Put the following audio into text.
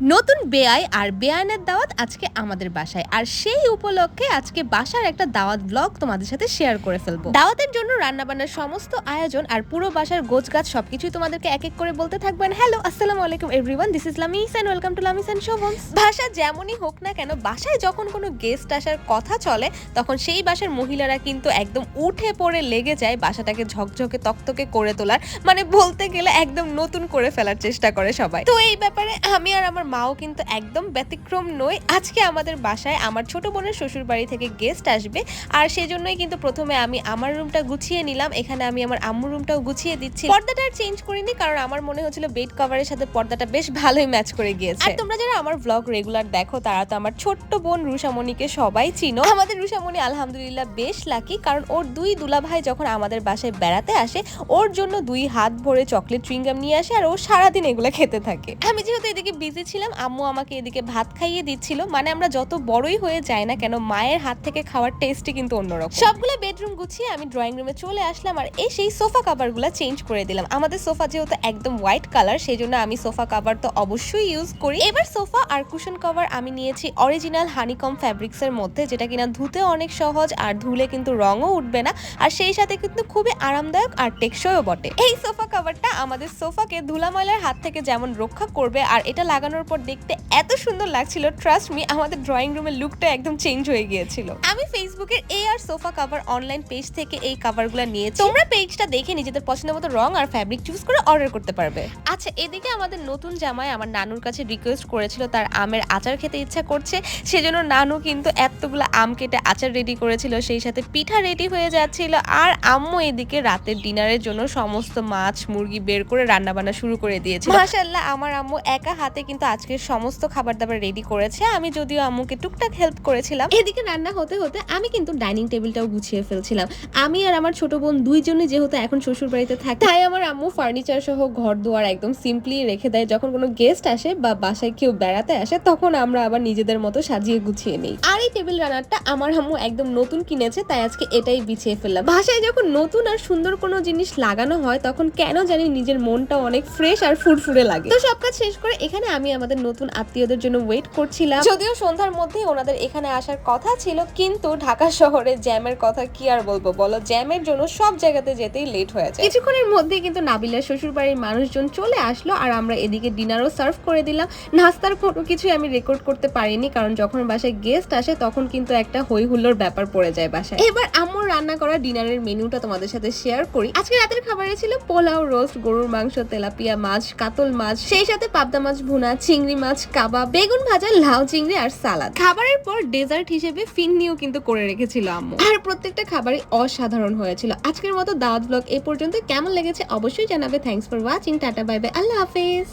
নতুন বেআই আর বেআইনের দাওয়াত আজকে আমাদের বাসায়। আর সেই উপলক্ষে আজকে বাসার একটা দাওয়াত ব্লগ তোমাদের সাথে শেয়ার করে ফেলব। দাওয়াতের জন্য রান্নাবান্নার সমস্ত আয়োজন আর পুরো বাসার গোছগাছ সবকিছুই তোমাদেরকে এক এক করে বলতে থাকবেন হ্যালো আসসালামু আলাইকুম everyone this is Lamis and welcome to Lamis and Shovon's ভাষা যেমনই হোক না কেন, বাসায় যখন কোনো গেস্ট আসার কথা চলে, তখন সেই বাসার মহিলারা কিন্তু একদম উঠে পড়ে লেগে যায় বাসাটাকে ঝকঝকে তকতকে করে তোলার। মানে বলতে গেলে একদম নতুন করে ফেলার চেষ্টা করে সবাই। তো এই ব্যাপারে আমি আর আমার মাও কিন্তু একদম ব্যতিক্রম নই আজকে আমাদের বাসায় আমার ছোট বোনের শ্বশুর বাড়ি থেকে গেস্ট আসবে। আর সেজন্যই কিন্তু প্রথমে আমি আমার রুমটা গুছিয়ে নিলাম। এখানে আমি আমার আম্মুর রুমটাও গুছিয়ে দিচ্ছি। পর্দাটা আর চেঞ্জ করিনি কারণ আমার মনে হচ্ছিল বেড কভারের সাথে পর্দাটা বেশ ভালোই ম্যাচ করে গিয়েছে। আর তোমরা যারা আমার ব্লগ রেগুলার দেখো তারা তো আমার ছোট্ট বোন রুষামণিকে সবাই চিনো। আমাদের রুষামণি আলহামদুলিল্লাহ বেশ লাকি কারণ ওর দুই দুলাভাই যখন আমাদের বাসায় বেড়াতে আসে ওর জন্য দুই হাত ভরে চকলেট চুইংগাম নিয়ে আসে আর ও সারাদিন এগুলো খেতে থাকে। আমি যেহেতু এদিকে বিজি ছিলাম আম্মু আমাকে এদিকে ভাত খাইয়ে দিচ্ছিল। মানে আমরা যত বড়ই হয়ে যাই না কেন, মায়ের হাত থেকে খাওয়ার টেস্টই কিন্তু অন্যরকম। সবগুলো বেডরুম গুছিয়ে আমি ড্রয়িং রুমে চলে আসলাম আর এই সেই সোফা কাভারগুলো চেঞ্জ করে দিলাম। আমাদের সোফা যেহেতু একদম হোয়াইট কালার সেই জন্য আমি সোফা কাভার তো অবশ্যই ইউজ করি। এবার সোফা আর কুশন কভার আমি নিয়েছি অরিজিনাল হানিকম ফ্যাব্রিক্স এর মধ্যে, যেটা কিনা ধুতে অনেক সহজ আর ধুলে কিন্তু রঙও উঠবে না। আর সেই সাথে কিন্তু খুবই আরামদায়ক আর টেকসইও বটে। এই সোফা কভারটা আমাদের সোফাকে ধুলা ময়লার হাত থেকে যেমন রক্ষা করবে আর এটা লাগানোর পর দেখতে এত সুন্দর লাগছিল ট্রাস্ট মি আমাদের ড্রয়িং রুমের লুকটা একদম চেঞ্জ হয়ে গিয়েছিল। আমি ফেসবুকের এ আর সোফা কভার অনলাইন পেজ থেকে এই কভারগুলো নিয়েছি। তোমরা পেজটা দেখে নিজেদের পছন্দ মতো রং আর ফ্যাব্রিক চুজ করে অর্ডার করতে পারবে। আচ্ছা এদিকে আমাদের নতুন জামাই আমার নানুর কাছে রিকোয়েস্ট করেছিল, তার আমের আচার খেতে ইচ্ছা করছে। সেজন্য নানু কিন্তু এতগুলো আম কেটে আচার রেডি করেছিল, সেই সাথে পিঠা রেডি হয়ে যাচ্ছিল। আর আম্মু এদিকে রাতের ডিনারের জন্য সমস্ত মাছ, মুরগি বের করে রান্না বান্না শুরু করে দিয়েছে মাশাল্লাহ আমার আম্মু একা হাতে কিন্তু আজকের সমস্ত খাবার দাবার রেডি করেছে। আমি যদিও আম্মুকে টুকটাক হেল্প করেছিলাম। এদিকে রান্না হতে হতে আমি কিন্তু ডাইনিং টেবিলটাও গুছিয়ে ফেলছিলাম। আমি আর আমার ছোট বোন দুইজনে যেহেতু এখন শ্বশুর বাড়িতে থাকে, তাই আমার আম্মু ফার্নিচার সহ ঘর দুয়ার একদম সিম্পলি রেখে দেয়। যখন কোনো গেস্ট আসে বা বাসায় কেউ বেড়াতে আসে, তখন আমরা আবার নিজেদের মতো সাজিয়ে গুছিয়ে নিই। আর এই টেবিল রানারটা আমার আম্মু একদম নতুন কিনেছে, তাই আজকে এটাই বিছিয়ে ফেললাম। বাসায় যখন নতুন আর সুন্দর কোনো জিনিস লাগানো হয়, তখন কেন জানি নিজের মনটা অনেক ফ্রেশ আর ফুরফুরে লাগে। তো সব কাজ শেষ করে এখানে আমি আমাদের নতুন আত্মীয়দের জন্য ওয়েট করছিলাম। যদিও সন্ধ্যার মধ্যে ওনাদের এখানে আসার কথা ছিল, কিন্তু ঢাকা শহরে জ্যামের কথা কি আর বলব? বলো, জ্যামের জন্য সব জায়গাতে যেতেই লেট হয়ে যায়। কিছুক্ষণের মধ্যে কিন্তু নাবিলার শ্বশুর বাড়ির মানুষজন চলে আসলো আর আমরা এদিকে ডিনারও সার্ভ করে দিলাম। নাস্তার কোনো কিছুই আমি রেকর্ড করতে পারিনি, কারণ যখন বাসায় গেস্ট আসে তখন কিন্তু একটা হই হুল্লোর ব্যাপার পড়ে যায় বাসায়। এবার আম্মুর রান্না করা ডিনারের মেনুটা তোমাদের সাথে শেয়ার করি। আজকে রাতের খাবারে ছিল পোলাও রোস্ট গরুর মাংস, তেলাপিয়া মাছ, কাতল মাছ, সেই সাথে পাবদা মাছ ভুনা চিংড়ি মাছ কাবা বেগুন ভাজা, লাউ চিংড়ি আর সালাদ। খাবারের পর ডেজার্ট হিসেবে ফিন্নিও কিন্তু করে রেখেছিল আম্মু। আর প্রত্যেকটা খাবারই অসাধারণ হয়েছিল। আজকের মতো দাওয়াত ব্লগ এ পর্যন্ত। কেমন লেগেছে অবশ্যই জানাবে। Thanks for watching tata bye bye আল্লাহ হাফেজ।